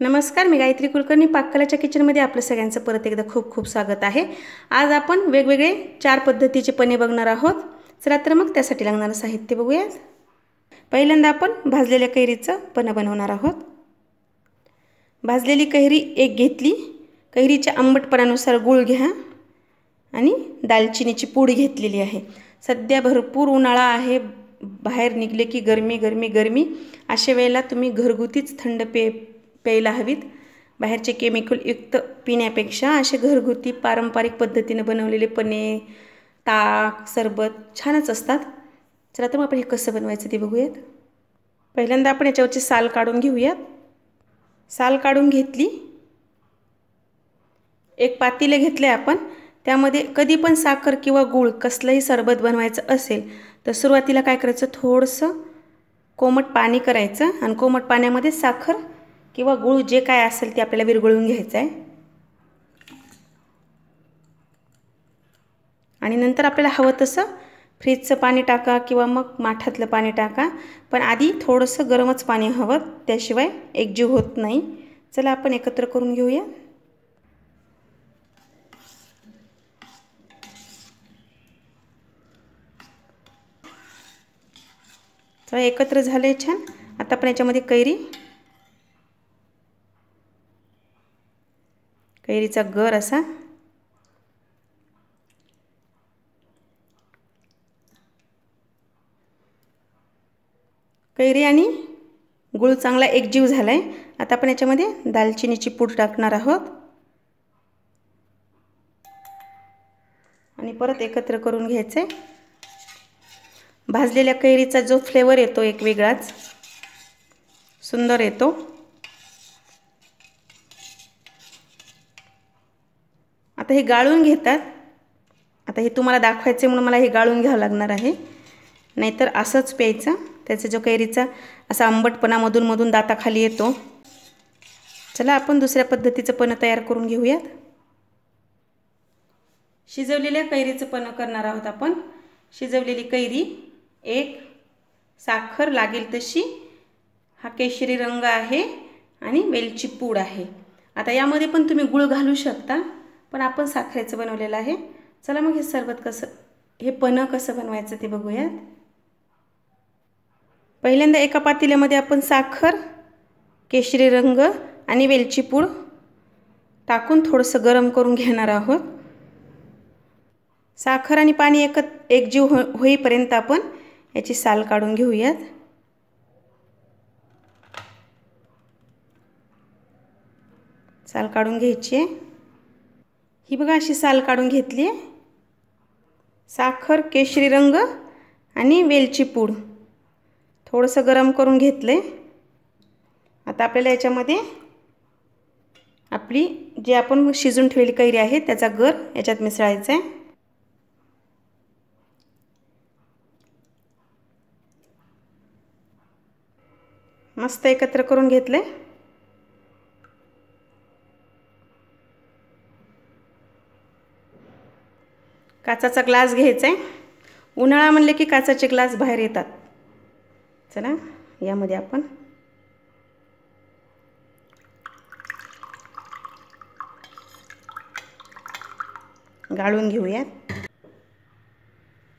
नमस्कार मी गायत्री कुलकर्णी. पाककलाच्या किचनमध्ये आपलं सगळ्यांचं परत एकदा खूप खूप स्वागत आहे. आज आपण वेगवेगळे चार पद्धतीचे पने बघणार आहोत. चला तर मग त्यासाठी लागणारं साहित्य बघूयात. पहिल्यांदा आपण भाजलेल्या कैरीचं पनं बनवणार आहोत. भाजलेली कैरी एक घेतली. कैरीच्या आंबटपणानुसार गूळ घ्या. आणि दालचिनीची पूड घेतलेली आहे. सध्या भरपूर उन्हाळा आहे. बाहेर निघले की गरमी गरमी गरमी. अशा वेळेला तुम्ही घरगुतीच थंड पे प्यायला हवीत. बाहेरचे केमिकलयुक्त पिण्यापेक्षा असे घरगुती पारंपरिक पद्धतीने बनवलेले पने ताक सरबत छानच असतात. चला तर मग आपण हे कसं बनवायचं ते बघूयात. पहिल्यांदा आपण याच्यावरची साल काढून घेऊयात. साल काढून घेतली. एक पातीले घेतले आपण. त्यामध्ये कधी पण साखर किंवा गूळ कसलंही सरबत बनवायचं असेल तर सुरुवातीला काय करायचं? थोडंसं कोमट पाणी करायचं आणि कोमट पाण्यामध्ये साखर किंवा गूळ जे काय असेल ते आपल्याला विरघळून घ्यायचं आहे आणि नंतर आपल्याला हवं तसं फ्रीजचं पाणी टाका किंवा मग माठातलं पाणी टाका. पण आधी थोडंसं गरमच पाणी हवं त्याशिवाय एकजीव होत नाही. चला आपण एकत्र करून घेऊया. चला एकत्र झाले छान. आता आपण याच्यामध्ये कैरी कैरीचा गर असा. कैरी आणि गुळ चांगला एकजीव झाला आहे आता आपण याच्यामध्ये दालचिनीची पूड टाकणार आहोत. आणि परत एकत्र करून घ्यायचं आहे भाजलेल्या कैरीचा जो फ्लेवर येतो एक वेगळाच सुंदर येतो. आता हे गाळून घेतात. आता हे तुम्हाला दाखवायचे म्हणून मला हे गाळून घ्यावं लागणार आहे. नाहीतर असंच प्यायचं. त्याचा जो कैरीचा असा आंबटपणा मधून दाताखाली येतो. चला आपण दुसऱ्या पद्धतीचं पणं तयार करून घेऊयात. शिजवलेल्या कैरीचं पणं करणार आहोत आपण. शिजवलेली कैरी एक साखर लागेल तशी. हा केशरी रंग आहे आणि वेलची पूड आहे. आता यामध्ये पण तुम्ही गुळ घालू शकता. पण आपण साखरेचं बनवलेलं आहे. चला मग हे सरबत कसं हे पणं कसं बनवायचं ते बघूयात. पहिल्यांदा एका पातेल्यामध्ये आपण साखर केशरी रंग आणि वेलची पूड टाकून थोडंसं गरम करून घेणार आहोत. साखर आणि पाणी एकत एकजीव हो होईपर्यंत आपण याची साल काढून घेऊयात. साल काढून घ्यायची आहे. ही बघा अशी साल काढून घेतली आहे. साखर केशरी रंग आणि वेलची पूड. थोडंसं गरम करून घेतलं आहे आता आपल्याला याच्यामध्ये आपली जे आपण शिजून ठेवलेली कैरी आहे त्याचा गर याच्यात मिसळायचा आहे. मस्त एकत्र करून घेतलं आहे काचाचा ग्लास घ्यायचा आहे उन्हाळा म्हणले की काचाचे ग्लास बाहेर येतात. चला यामध्ये आपण गाळून घेऊयात.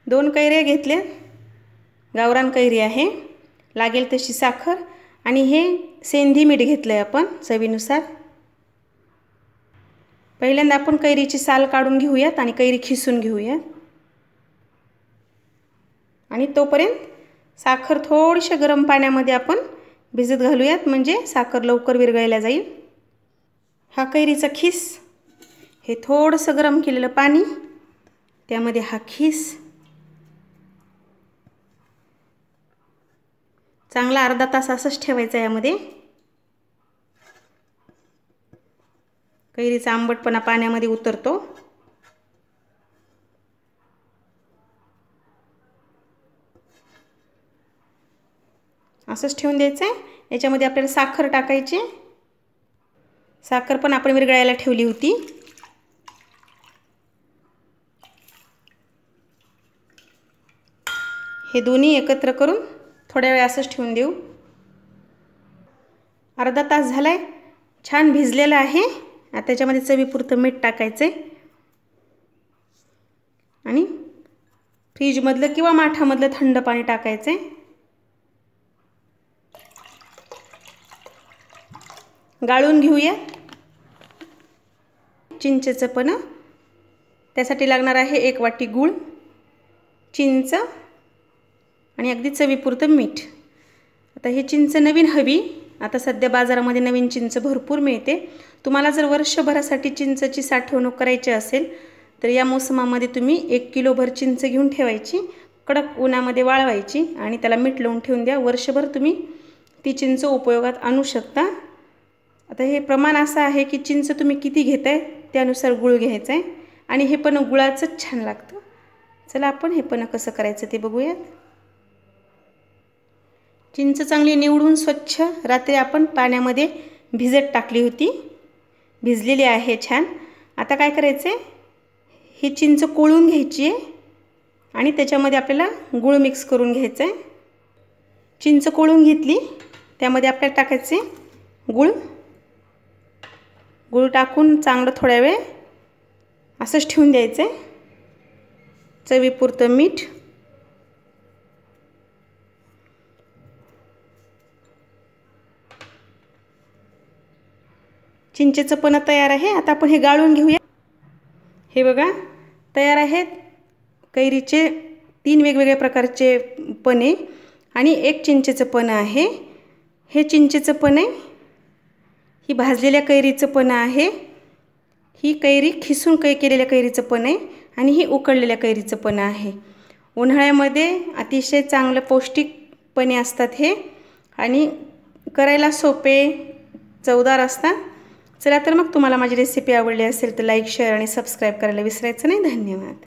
दोन कैऱ्या घेतल्या. गावरान कैरी आहे. लागेल तशी साखर आणि हे सेंधी मीठ घेतलं आहे आपण चवीनुसार. पहिल्यांदा आपण कैरीची साल काढून घेऊयात आणि कैरी खिसून घेऊयात. आणि तोपर्यंत साखर थोडीशा गरम पाण्यामध्ये आपण भिजत घालूयात म्हणजे साखर लवकर विरघळल्या जाईल. हा कैरीचा खिस हे थोडंसं गरम केलेलं पाणी त्यामध्ये हा खिस. चांगला अर्धा तास असंच ठेवायचा यामध्ये. कैरीचा आंबटपणा पाण्यामध्ये उतरतो. असंच ठेवून द्यायचं आहे याच्यामध्ये आपल्याला साखर टाकायची. साखर पण आपण विरघळायला ठेवली होती. हे दोन्ही एकत्र करून थोड्या वेळ असंच ठेवून देऊ. अर्धा तास झाला आहे छान भिजलेलं आहे. आता त्याच्यामध्ये चवीपुरतं मीठ टाकायचं आहे आणि फ्रीजमधलं किंवा माठामधलं थंड पाणी टाकायचं आहे गाळून घेऊया. चिंचेचं पण. त्यासाठी लागणार आहे एक वाटी गूळ चिंच आणि अगदी चवीपुरतं मीठ. आता हे चिंच नवीन हवी. आता सध्या बाजारामध्ये नवीन चिंच भरपूर मिळते. तुम्हाला जर वर्षभरासाठी चिंचची साठवणूक करायची असेल तर या मोसमामध्ये तुम्ही एक किलोभर चिंच घेऊन ठेवायची कडक उन्हामध्ये वाळवायची आणि त्याला मीठ लावून ठेवून द्या. वर्षभर तुम्ही ती चिंच उपयोगात आणू शकता. आता हे प्रमाण असं आहे की चिंच तुम्ही किती घेत आहे त्यानुसार गुळ घ्यायचं आहे आणि हे पण गुळाचंच छान लागतं. चला आपण हे पण कसं करायचं ते बघूयात. चिंच चांगली निवडून स्वच्छ रात्री आपण पाण्यामध्ये भिजत टाकली होती. भिजलेली आहे छान. आता काय करायचं आहे ही चिंच कोळून घ्यायची आहे आणि त्याच्यामध्ये आपल्याला गूळ मिक्स करून घ्यायचं आहे चिंच कोळून घेतली त्यामध्ये आपल्याला टाकायचे गूळ. गूळ टाकून चांगलं थोड्या वेळ असंच ठेवून द्यायचं आहे चवीपुरतं मीठ. चिंचेचं पण तयार आहे. आता आपण हे गाळून घेऊया. हे बघा तयार आहेत कैरीचे तीन वेगवेगळ्या प्रकारचे पणे आणि एक चिंचेचं पण आहे. हे चिंचेचं पण आहे. ही भाजलेल्या कैरीचं पण आहे. ही कैरी खिसून कै केलेल्या कैरीचं पण आहे आणि ही उकळलेल्या कैरीचं पण आहे. उन्हाळ्यामध्ये अतिशय चांगलं पौष्टिकपणे असतात हे आणि करायला सोपे चवदार असतात. चला तर मग तुम्हाला माझी रेसिपी आवडली असेल तर लाईक शेअर आणि सबस्क्राईब करायला विसरायचं नाही. धन्यवाद.